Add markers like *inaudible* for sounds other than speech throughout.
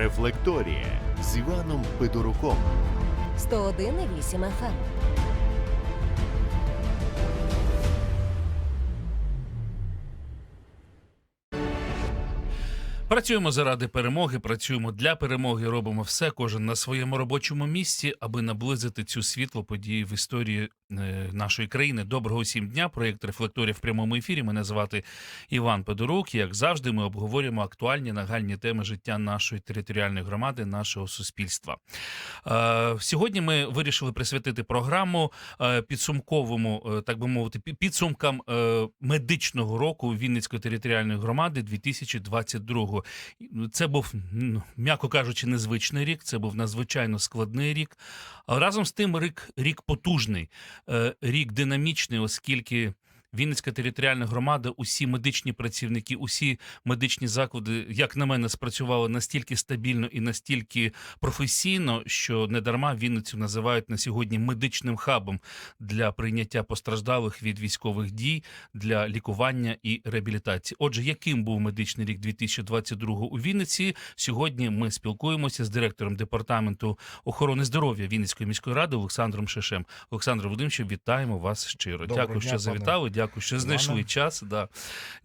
Рефлекторія з Іваном Федоруком. 101,8 FM. Працюємо заради перемоги, працюємо для перемоги, робимо все, кожен на своєму робочому місці, аби наблизити цю світло події в історії нашої країни. Доброго усім дня. Проєкт Рефлекторія в прямому ефірі. Мене звати Іван Подорук. Як завжди, ми обговорюємо актуальні нагальні теми життя нашої територіальної громади, нашого суспільства. Е, Сьогодні ми вирішили присвятити програму е, підсумковому, е, так би мовити, підсумкам е, медичного року Вінницької територіальної громади 2022 Це був, ну, м'яко кажучи, незвичний рік. Це був надзвичайно складний рік. Разом з тим, рік, рік потужний, е, рік динамічний, оскільки. Вінницька територіальна громада, усі медичні працівники, усі медичні заклади, як на мене, спрацювали настільки стабільно і настільки професійно, що недарма Вінницю називають на сьогодні медичним хабом для прийняття постраждалих від військових дій, для лікування і реабілітації. Отже, яким був медичний рік 2022 у Вінниці? Сьогодні ми спілкуємося з директором департаменту охорони здоров'я Вінницької міської ради Олександром Шишем. Олександр Володимирович, вітаємо вас щиро. Доброго Дякую, дня, що завітали. Дякую, що знайшли Іване. час. Да.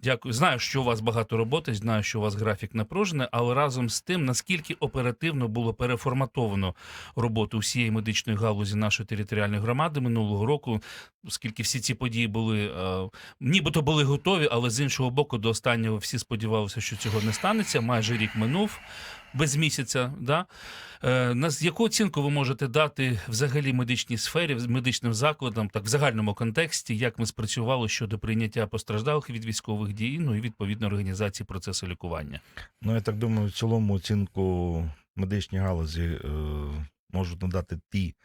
Дякую. Знаю, що у вас багато роботи, знаю, що у вас графік напружений, але разом з тим, наскільки оперативно було переформатовано роботу всієї медичної галузі нашої територіальної громади минулого року, оскільки всі ці події були е, нібито були готові, але з іншого боку, до останнього всі сподівалися, що цього не станеться. Майже рік минув. Без місяця, да е, на яку оцінку ви можете дати взагалі медичній сфері, медичним закладам, так в загальному контексті, як ми спрацювали щодо прийняття постраждалих від військових дій, ну і відповідно організації процесу лікування? Ну, я так думаю, в цілому оцінку медичній галузі е, можуть надати ті,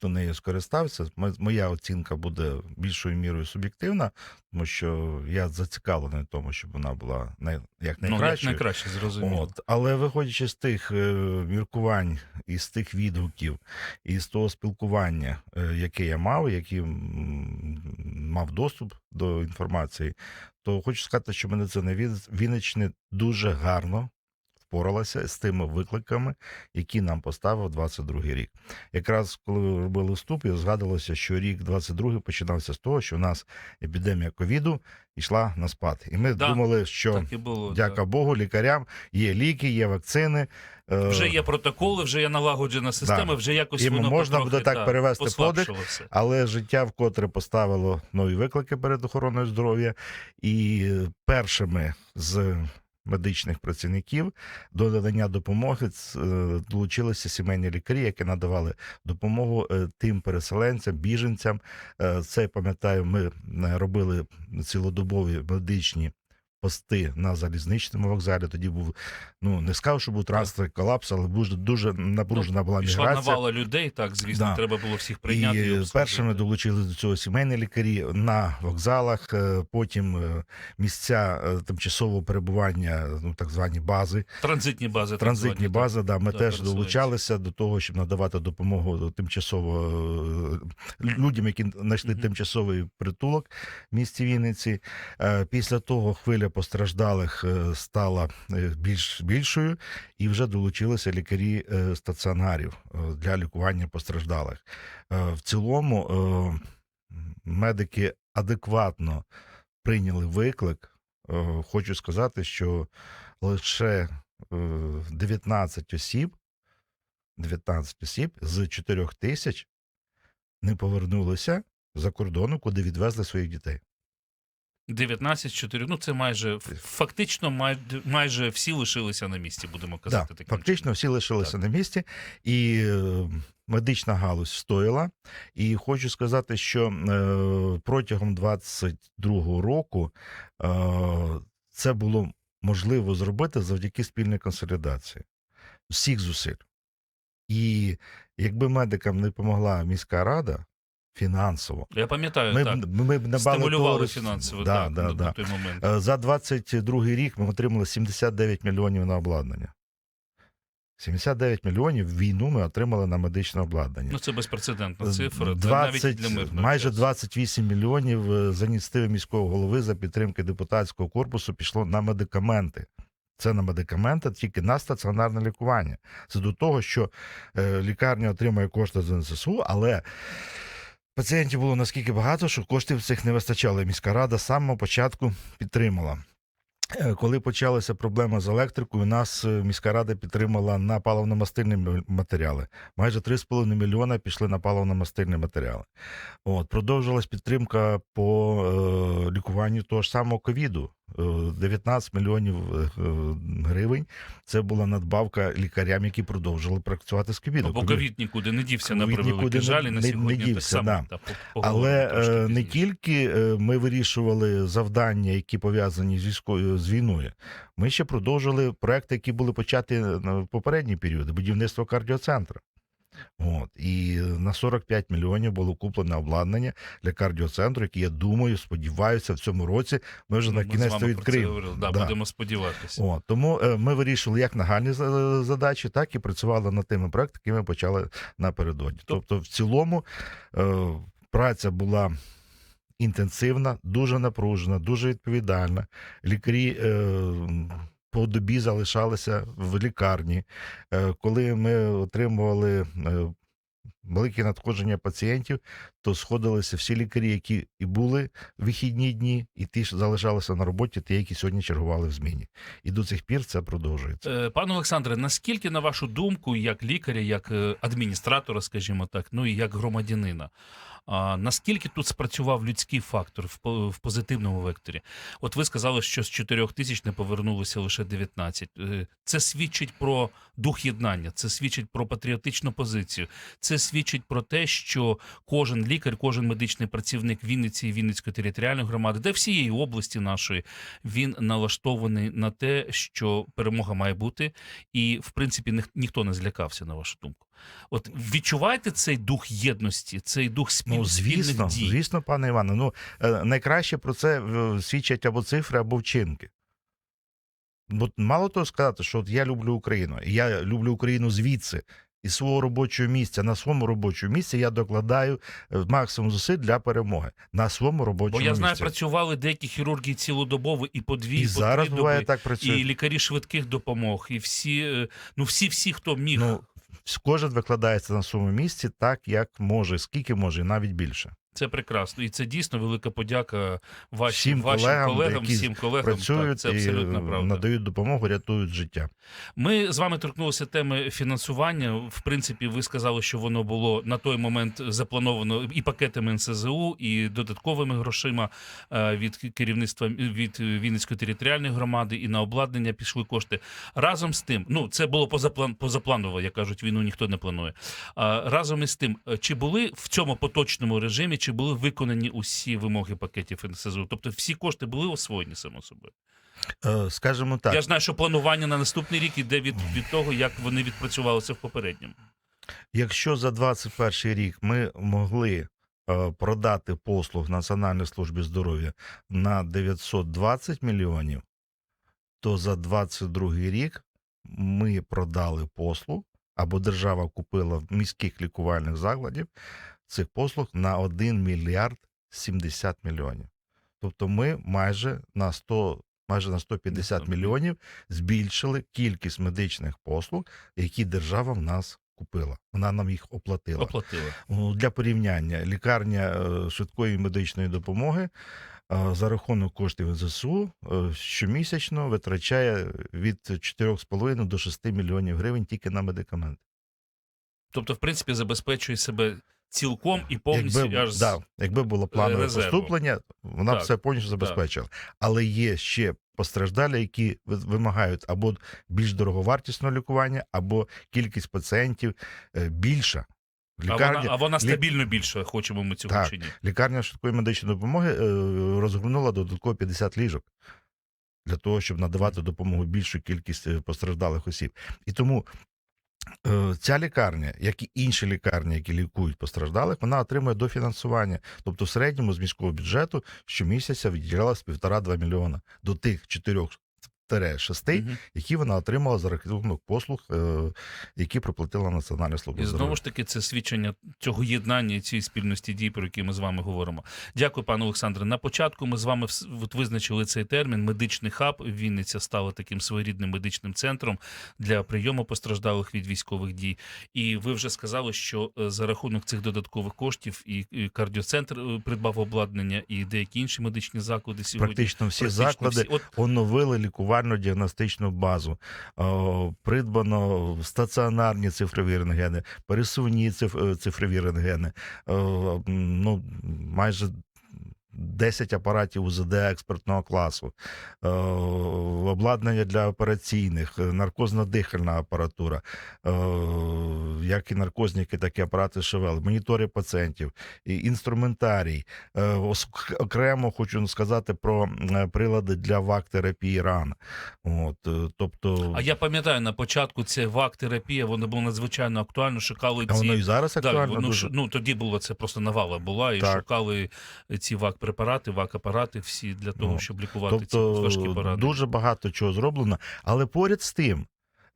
хто нею скористався. Моя оцінка буде більшою мірою суб'єктивна, тому що я зацікавлений в тому, щоб вона була най, як Ну, як найкраще зрозуміло. От. Але виходячи з тих е, міркувань і з тих відгуків, і з того спілкування, е, яке я мав, який мав доступ до інформації, то хочу сказати, що медицина Він- Вінниччини дуже гарно впоралася з тими викликами, які нам поставив 22 рік. Якраз коли ви робили вступ, я згадувалося, що рік 22 починався з того, що у нас епідемія ковіду йшла на спад. І ми Да, думали, що і було. Дяка так. Богу, лікарям є ліки, є вакцини. е, Вже є протоколи, вже є налагоджена система, вже якось І воно можна потрохи, буде так та, перевести все. Але життя вкотре поставило нові виклики перед охороною здоров'я. І першими з медичних працівників до надання допомоги е, долучилися сімейні лікарі, які надавали допомогу е, тим переселенцям, біженцям. Е, Це пам'ятаю, ми робили цілодобові медичні. Пости на залізничному вокзалі. Тоді був ну не сказав, що був транспортний колапс, але дуже дуже напружена була міграція. навала людей, так, звісно, Да. треба було всіх прийняти. І обслужити. першими долучили до цього сімейні лікарі на вокзалах, е, потім е, місця е, тимчасового перебування, ну так звані бази, Транзитні бази. транзитні звані, так. бази. Да, ми Да, теж долучалися до того, щоб надавати допомогу тимчасово людям, які знайшли тимчасовий притулок в місті Вінниці. Після того хвиля постраждалих стала більш більшою, і вже долучилися лікарі е, стаціонарів е, для лікування постраждалих. Е, В цілому медики адекватно прийняли виклик. Хочу сказати, що лише е, 19 осіб, 19 осіб з 4 тисяч не повернулися за кордону, куди відвезли своїх дітей. 19 4 ну це майже фактично майже, майже всі лишилися на місці, будемо казати Да, таким фактично чином. всі лишилися Так. на місці, і е, медична галузь стояла. І хочу сказати, що е, протягом 22-го року е, це було можливо зробити завдяки спільній консолідації всіх зусиль. І якби медикам не допомогла міська рада фінансово, Я пам'ятаю, ми, так. ми набагато Стимулювали того- фінансово Да, так, да, на, да. на той момент. Е, За 22 рік ми отримали 79 мільйонів на обладнання. 79 мільйонів війну ми отримали на медичне обладнання. Ну це безпрецедентна цифра. це 20, навіть для мирного майже 28 мільйонів е, за ініціативи міського голови за підтримки депутатського корпусу пішло на медикаменти. Це на медикаменти, тільки на стаціонарне лікування. Це до того, що е, лікарня отримує кошти з НССУ, але пацієнтів було наскільки багато, що коштів цих не вистачало. Міська рада з самого початку підтримала. Е, Коли почалася проблема з електрикою, нас е, міська рада підтримала на паливно-мастильні матеріали. Майже 3,5 мільйона пішли на паливно-мастильні матеріали. От, продовжилась підтримка по е, лікуванню того ж самого ковіду. Е, 19 мільйонів е, е, гривень. Це була надбавка лікарям, які продовжили працювати з ковідом. Бо ковід нікуди не дівся на превеликий жаль, і на не- не дівся, саме. да. Та, Але трошки е, не тільки ми вирішували завдання, які пов'язані з військовою з війною, ми ще продовжили проекти, які були початі на попередні періоди, будівництво кардіоцентру. От і на 45 мільйонів було куплено обладнання для кардіоцентру, який, я думаю, сподіваюся, в цьому році ми вже Ну, на кінець про це відкриємо. Да, Да. Будемо сподіватися. О, тому е, ми вирішили як нагальні задачі, так і працювали над тими проектами, які ми почали напередодні. Тобто, в цілому е, праця була інтенсивна, дуже напружена, дуже відповідальна. Лікарі е, по добі залишалися в лікарні. Е, коли ми отримували. Е, Велике надходження пацієнтів, то сходилися всі лікарі, які і були в вихідні дні, і ті, що залишалися на роботі, ті, які сьогодні чергували в зміні. І до цих пір це продовжується. Е, Пане Олександре, наскільки, на вашу думку, як лікаря, як адміністратора, скажімо так, ну і як громадянина, а, наскільки тут спрацював людський фактор в, в позитивному векторі? От ви сказали, що з 4 тисяч не повернулося лише 19. Е, Це свідчить про дух єднання, це свідчить про патріотичну позицію, це свідчить про те, що кожен лікар, кожен медичний працівник Вінниці і Вінницької територіальної громади, де всієї області нашої, він налаштований на те, що перемога має бути, і в принципі ніх- ніхто не злякався, на вашу думку. От відчуваєте цей дух єдності, цей дух спіль... Ну, звісно, дій? звісно, пане Іване. Ну е, найкраще про це е, свідчать або цифри, або вчинки. Бо мало того сказати, що от я люблю Україну, і я люблю Україну звідси. Із свого робочого місця на своєму робочому місці я докладаю е, максимум зусиль для перемоги на своєму робочому Бо я знаю, місці. працювали деякі хірурги цілодобово і по дві, і по зараз буває доби, так працює. і лікарі швидких допомог, і всі, ну всі, всі, хто міг. Ну, кожен викладається на своєму місці так, як може, скільки може, і навіть більше. Це прекрасно, і це дійсно велика подяка вашим, Всім вашим колегам, колегам, які всім колегам. Працюють так, це абсолютно е, правда. надають допомогу, рятують життя. Ми з вами торкнулися теми фінансування. В принципі, ви сказали, що воно було на той момент заплановано і пакетами НСЗУ, і додатковими грошима е, від керівництва від Вінницької територіальної громади, і на обладнання пішли кошти. Разом з тим, ну це було позаплан позапланово, як кажуть, війну ніхто не планує. Разом із тим, е, чи були в цьому поточному режимі, чи були виконані усі вимоги пакетів НСЗУ? Тобто всі кошти були освоєні само собою. Е, Скажімо так, Я знаю, що планування на наступний рік іде від, від того, як вони відпрацювалися в попередньому. Якщо за 21 рік ми могли е, продати послуг Національної служби здоров'я на 920 мільйонів, то за 22 рік ми продали послуг або держава купила в міських лікувальних закладів цих послуг на 1 мільярд 70 мільйонів. Тобто ми майже на 100, майже на 150 мільйонів збільшили кількість медичних послуг, які держава в нас купила. Вона нам їх оплатила. Оплатили. Ну, Для порівняння, лікарня е, швидкої медичної допомоги е, за рахунок коштів ЗСУ е, щомісячно витрачає від 4,5 до 6 мільйонів гривень тільки на медикаменти. Тобто, в принципі, забезпечує себе цілком і повністю Якби, аж да, якби було планове резерву. поступлення, вона Так, все повністю забезпечила. Але є ще постраждалі, які вимагають або більш дороговартісного лікування, або кількість пацієнтів е, більша. а, вона, а вона стабільно більше, хочемо ми цього Так. чи ні. Лікарня швидкої медичної допомоги е, розгорнула додатково 50 ліжок для того, щоб надавати допомогу більшу кількість е, постраждалих осіб. І тому е, ця лікарня, як і інші лікарні, які лікують постраждалих, вона отримує дофінансування. Тобто, в середньому з міського бюджету щомісяця виділялось півтора-два мільйона до тих чотирьох 5-6, Мгм. які вона отримала за рахунок послуг, е, які проплатила Національна служба І здоров'я. знову ж таки, це свідчення цього єднання цієї спільності дій, про які ми з вами говоримо. Дякую, пане Олександре. На початку ми з вами от визначили цей термін. Медичний хаб. Вінниця стала таким своєрідним медичним центром для прийому постраждалих від військових дій. І ви вже сказали, що е, за рахунок цих додаткових коштів і, кардіоцентр е, придбав обладнання, і деякі інші медичні заклади сьогодні. Практично всі практично заклади всі. От оновили лікувально-діагностичну базу. Придбано стаціонарні цифрові рентгени, пересувні цифрові рентгени. Ну, майже 10 апаратів УЗД експертного класу, обладнання для операційних, е, наркозно-дихальна апаратура, як і наркозники, так і апарати ШВЛ, монітори пацієнтів, інструментарій. Е, Окремо хочу сказати про е, прилади для ВАК-терапії ран. От, е, тобто, а я пам'ятаю на початку це вак-терапія, воно було надзвичайно актуально. Шукали а ці воно і зараз актуально ну, дуже. ну тоді було це просто навала була, і Так. шукали ці вак-препарати, вак-апарати всі для того, Ну, щоб лікувати ці важкі Тобто поради. дуже багато чого зроблено, але поряд з тим.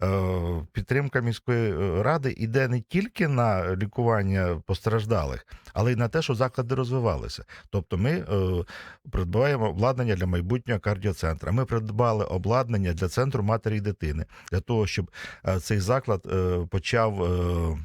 е, Підтримка міської е, ради йде не тільки на лікування постраждалих, але й на те, що заклади розвивалися. Тобто, ми е, придбаємо обладнання для майбутнього кардіоцентра. Ми придбали обладнання для центру матері і дитини для того, щоб е, цей заклад е, почав. е,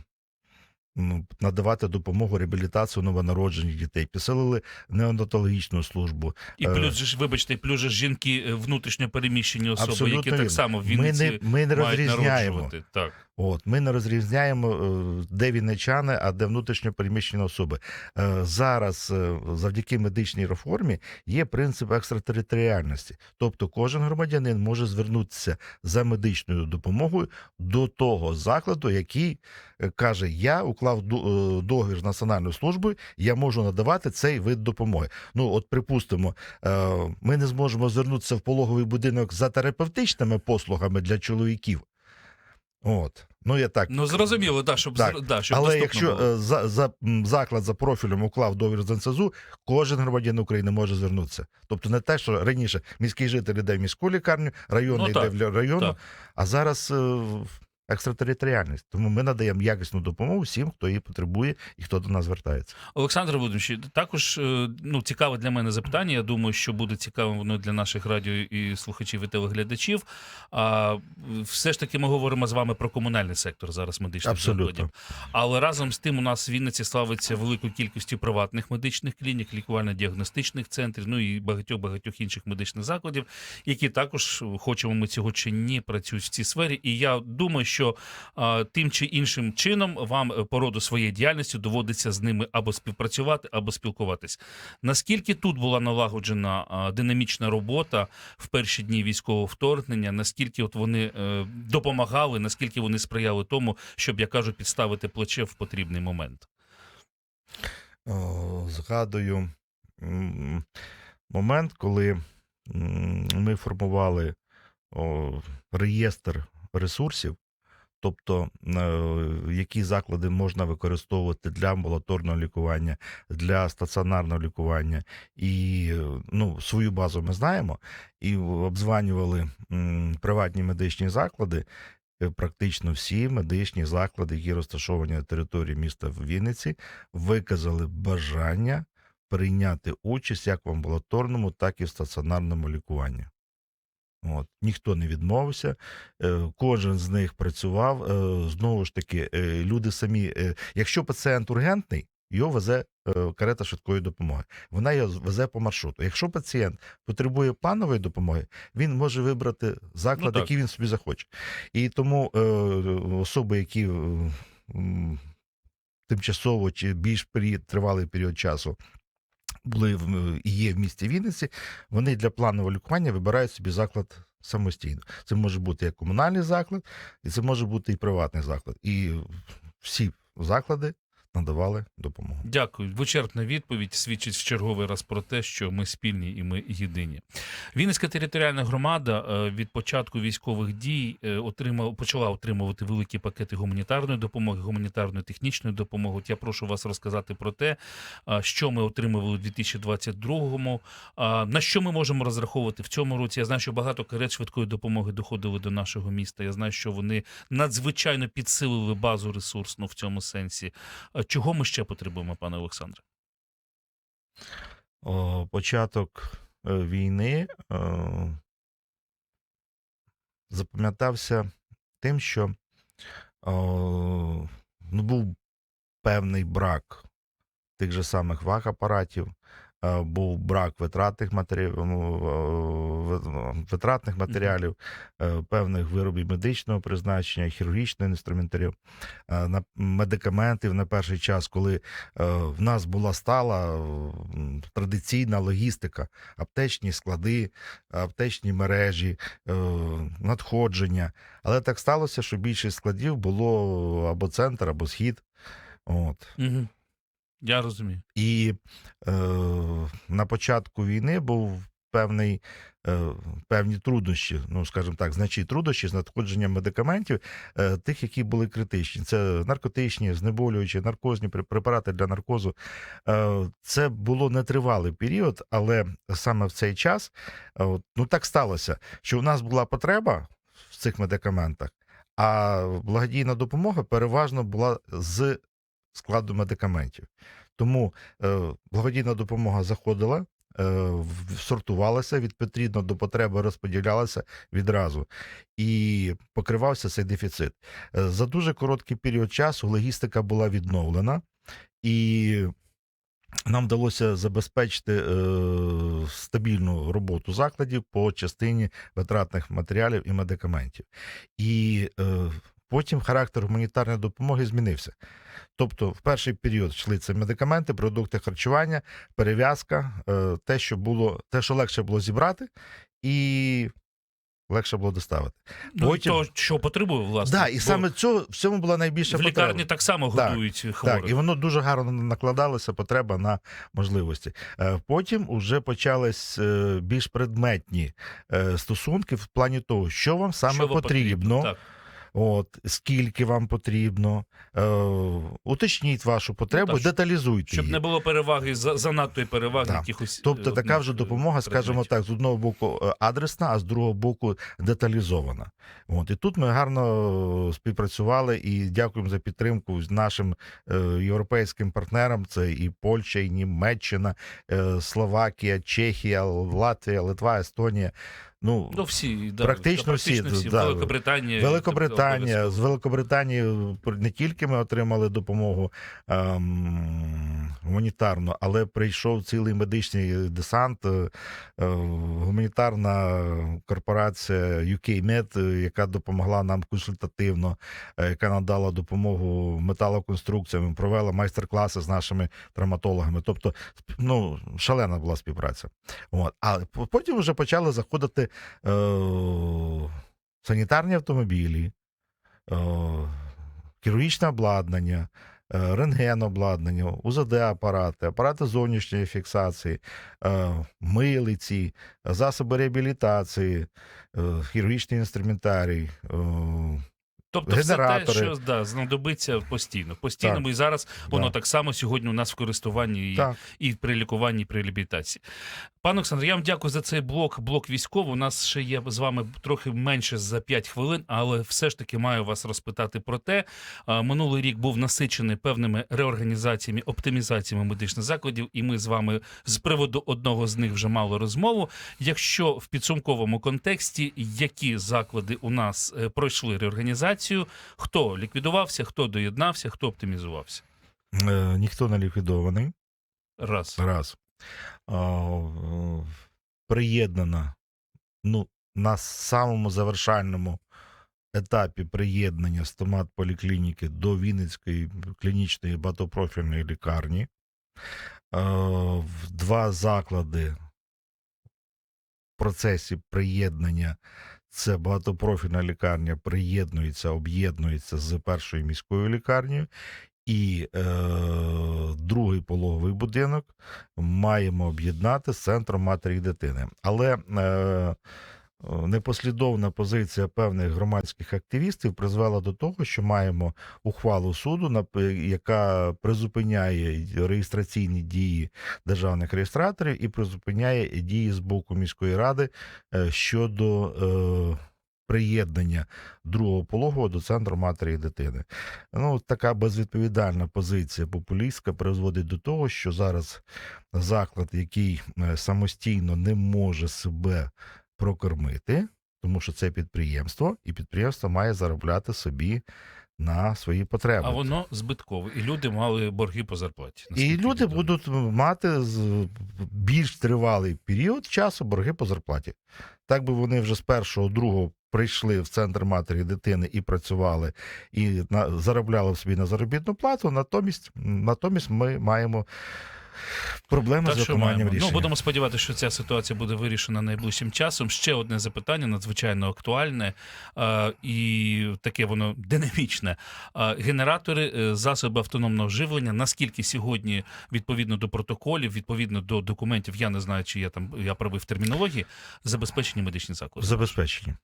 Надавати допомогу реабілітацію новонароджених дітей, підсилили неонатологічну службу, І е, плюс ж, вибачте, плюс же ж жінки е, внутрішньо переміщені особи, Абсолютно які так само в ми не, ми не мають розрізняємо. народжувати. Так. От, ми не розрізняємо, е, де вінничани, а де внутрішньо переміщені особи. Е, Зараз, е, завдяки медичній реформі, є принцип екстратериторіальності. Тобто кожен громадянин може звернутися за медичною допомогою до того закладу, який каже: Я уклав договір з національною службою, я можу надавати цей вид допомоги. Ну, от, припустимо, ми не зможемо звернутися в пологовий будинок за терапевтичними послугами для чоловіків. От. Ну, я так. Ну зрозуміло, да, щоб, Так. да, щоб Але якщо було. е, за, за заклад за профілем уклав договір з НСЗУ, кожен громадянин України може звернутися. Тобто не те, що раніше міський житель йде в міську лікарню, районний Ну, йде так, в району, так. а зараз е, екстратериторіальність. Тому ми надаємо якісну допомогу всім, хто її потребує і хто до нас звертається. Олександр Володимирович, також е, ну, цікаве для мене запитання. Я думаю, що буде цікавим воно для наших радіо і слухачів і телеглядачів. А все ж таки ми говоримо з вами про комунальний сектор зараз медичних Абсолютно. закладів. Але разом з тим у нас в Вінниці славиться великою кількістю приватних медичних клінік, лікувально-діагностичних центрів, ну і багатьох багатьох інших медичних закладів, які також хочемо ми цього чи ні, працюють в цій сфері. І я думаю, що а, тим чи іншим чином вам е, по роду своєї діяльності доводиться з ними або співпрацювати, або спілкуватись. Наскільки тут була налагоджена а, динамічна робота в перші дні військового вторгнення? Наскільки от вони е, допомагали, наскільки вони сприяли тому, щоб як кажуть, підставити плече в потрібний момент? О, згадую момент, коли ми формували о, реєстр ресурсів, тобто е, які заклади можна використовувати для амбулаторного лікування, для стаціонарного лікування, і е, ну, свою базу ми знаємо, і обзванювали приватні медичні заклади. Е, Практично всі медичні заклади, які розташовані на території міста в Вінниці, виказали бажання прийняти участь як в амбулаторному, так і в стаціонарному лікуванні. От. Ніхто не відмовився, е, кожен з них працював. Е, Знову ж таки, е, люди самі, якщо пацієнт ургентний, його везе карета швидкої допомоги. Вона його везе по маршруту. Якщо пацієнт потребує планової допомоги, він може вибрати заклад, Ну, який він собі захоче. І тому особи, які тимчасово чи більш тривалий період часу були в- і є в місті Вінниці, вони для планового лікування вибирають собі заклад самостійно. Це може бути як комунальний заклад, і це може бути і приватний заклад. І всі заклади надавали допомогу. Дякую. Вичерпна відповідь свідчить в черговий раз про те, що ми спільні і ми єдині. Вінницька територіальна громада е, від початку військових дій е, отримав, почала отримувати великі пакети гуманітарної допомоги, гуманітарної технічної допомоги. От я прошу вас розказати про те, що ми отримували у 2022-му, а, на що ми можемо розраховувати в цьому році. Я знаю, що багато карет швидкої допомоги доходили до нашого міста. Я знаю, що вони надзвичайно підсилили базу ресурсну в цьому сенсі. Чого ми ще потребуємо, пане Олександре? Початок е, війни е, запам'ятався тим, що ну, був певний брак тих же самих ваг-апаратів, е, був брак витратних матеріалів, витратних матеріалів, е, певних виробів медичного призначення, хірургічного інструментарів, е, медикаментів на перший час, коли е, в нас була стала традиційна логістика, аптечні склади, аптечні мережі, надходження. Але так сталося, що більшість складів було або центр, або схід. От. Угу. Я розумію. І е, на початку війни був певний, е, певні труднощі, ну скажімо так, значні труднощі з надходженням медикаментів, е, тих, які були критичні. Це наркотичні, знеболюючі, наркозні препарати для наркозу. Е, це було нетривалий період, але саме в цей час е, ну так сталося, що у нас була потреба в цих медикаментах, а благодійна допомога переважно була з складу медикаментів. Тому е, благодійна допомога заходила, е, сортувалася відповідно до потреби, розподілялася відразу і покривався цей дефіцит. Е, за дуже короткий період часу логістика була відновлена, і нам вдалося забезпечити е, стабільну роботу закладів по частині витратних матеріалів і медикаментів. І е, потім характер гуманітарної допомоги змінився. Тобто, в перший період йшли це медикаменти, продукти харчування, перев'язка, е, те, що було, те, що легше було зібрати, і легше було доставити. Ну, Потім- то, що потребує, власне. Да, і Бо саме цього в цьому була найбільша в потреба. лікарні так само Так, годують хворих. Так, і воно дуже гарно накладалося потреба на можливості. Е, Потім вже почались е, більш предметні стосунки в плані того, що вам саме Що вам потрібно, Так. От скільки вам потрібно. Е, уточніть вашу потребу, Ну, так, деталізуйте Щоб її. не було переваги за занадтої переваги Так. якихось. Тобто е, така вже е, допомога, скажімо так, з одного боку е, адресна, а з другого боку деталізована. От і тут ми гарно співпрацювали і дякуємо за підтримку з нашим е, європейським партнерам. Це і Польща, і Німеччина, е, Словакія, Чехія, Латвія, Литва, Естонія. Ну, Ну, всі, да, Практично та всі, всі. да. Великобританія. Великобританія з Великобританії не тільки ми отримали допомогу ем, гуманітарну, але прийшов цілий медичний десант, е, гуманітарна корпорація UK Med, е, яка допомогла нам консультативно, е, яка надала допомогу металоконструкціям, провела майстер-класи з нашими травматологами. Тобто, ну шалена була співпраця. От. А потім вже почали заходити е, санітарні автомобілі, е, хірургічне обладнання, е, рентген-обладнання, УЗД-апарати, апарати зовнішньої фіксації, е, милиці, засоби реабілітації, е, хірургічний інструментарій. е, Тобто все те, що да, знадобиться постійно. Постійно, Так. і зараз воно Да. так само сьогодні у нас в користуванні і, і при лікуванні, і при реабілітації. Пане Олександр, я вам дякую за цей блок, блок військовий. У нас ще є з вами трохи менше за 5 хвилин, але все ж таки маю вас розпитати про те. Минулий рік був насичений певними реорганізаціями, оптимізаціями медичних закладів, і ми з вами з приводу одного з них вже мали розмову. Якщо в підсумковому контексті, які заклади у нас е, пройшли реорганізацію, хто ліквідувався, хто доєднався, хто оптимізувався? Е, Ніхто не ліквідований. Раз. Раз. Е, приєднана ну, на самому завершальному етапі приєднання стомат поліклініки до Вінницької клінічної багатопрофільної лікарні. Е, в Два заклади в процесі приєднання. Це багатопрофільна лікарня приєднується, об'єднується з першою міською лікарнею. і е, другий пологовий будинок маємо об'єднати з центром матері і дитини. Але е, непослідовна позиція певних громадських активістів призвела до того, що маємо ухвалу суду, яка призупиняє реєстраційні дії державних реєстраторів і призупиняє дії з боку міської ради е, щодо е, приєднання другого пологового до центру матері і дитини. Ну, така безвідповідальна позиція популістська призводить до того, що зараз заклад, який е, самостійно не може себе прокормити, тому що це підприємство, і підприємство має заробляти собі на свої потреби. А воно збиткове, і люди мали борги по зарплаті. І люди відомо. будуть мати з- більш тривалий період часу борги по зарплаті. Так би вони вже з першого, другого прийшли в центр матері дитини і працювали, і на, заробляли собі на заробітну плату. Натомість, натомість ми маємо проблеми з виконанням маємо. рішення. Ну, будемо сподіватися, що ця ситуація буде вирішена найближчим часом. Ще одне запитання, надзвичайно актуальне е, і таке воно динамічне. Е, генератори, е, засоби автономного живлення. Наскільки сьогодні, відповідно до протоколів, відповідно до документів, я не знаю, чи я там я правий в термінології, забезпечені медичні заклади. Забезпечені.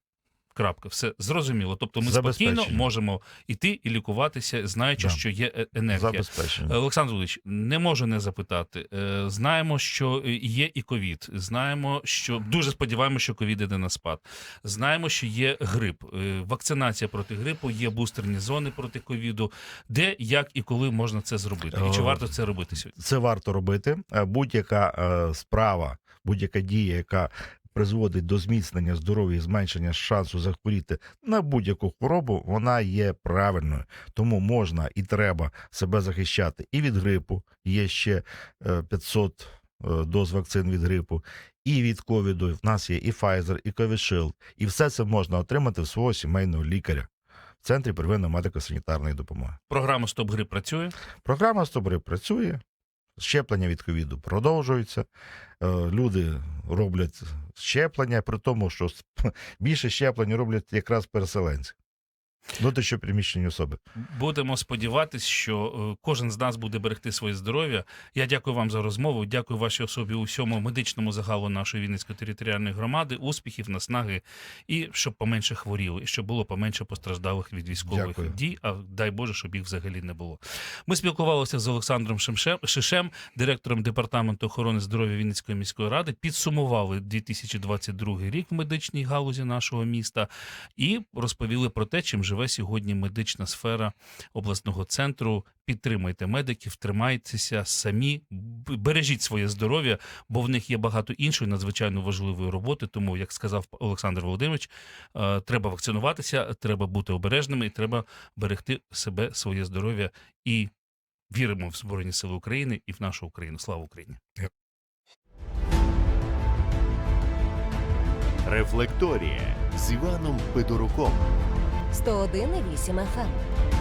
Крапка, все зрозуміло. Тобто ми спокійно можемо йти і лікуватися, знаючи, Да. що є е- енергія. Забезпечені. Олександр Володимирович, не можу не запитати. Е, Знаємо, що е, є і ковід. Знаємо, що дуже сподіваємося, що ковід іде на спад. Знаємо, що є грип. Е, Вакцинація проти грипу, є бустерні зони проти ковіду. Де, як і коли можна це зробити? І чи Е, варто це робити сьогодні? це варто робити. Е, Будь-яка е, справа, будь-яка дія, яка призводить до зміцнення здоров'я і зменшення шансу захворіти на будь-яку хворобу, вона є правильною. Тому можна і треба себе захищати і від грипу. Є ще е, 500 е, доз вакцин від грипу, і від ковіду. В нас є і Pfizer, і Covishield. І все це можна отримати в свого сімейного лікаря в центрі первинної медико-санітарної допомоги. Програма Стоп грип працює. Програма «Стобри» працює, щеплення від ковіду продовжується. Е, Люди роблять щеплення, при тому, що *laughs* більше щеплень роблять якраз переселенці. Внутрішньо приміщені особи. Будемо сподіватися, що е, кожен з нас буде берегти своє здоров'я. Я дякую вам за розмову. Дякую вашій особі у всьому медичному загалу нашої Вінницької територіальної громади. Успіхів, наснаги і щоб поменше хворіли, і щоб було поменше постраждалих від військових Дякую. дій. А дай Боже, щоб їх взагалі не було. Ми спілкувалися з Олександром Шишем, директором департаменту охорони здоров'я Вінницької міської ради. Підсумували 2022 рік в медичній галузі нашого міста і розповіли про те, чим живе сьогодні медична сфера обласного центру. Підтримуйте медиків, тримайтеся самі, бережіть своє здоров'я, бо в них є багато іншої надзвичайно важливої роботи. Тому, як сказав Олександр Володимирович, е, треба вакцинуватися, треба бути обережними і треба берегти себе, своє здоров'я і віримо в Збройні Сили України і в нашу Україну. Слава Україні! Рефлекторія з Іваном Пидоруком. 101,8 FM.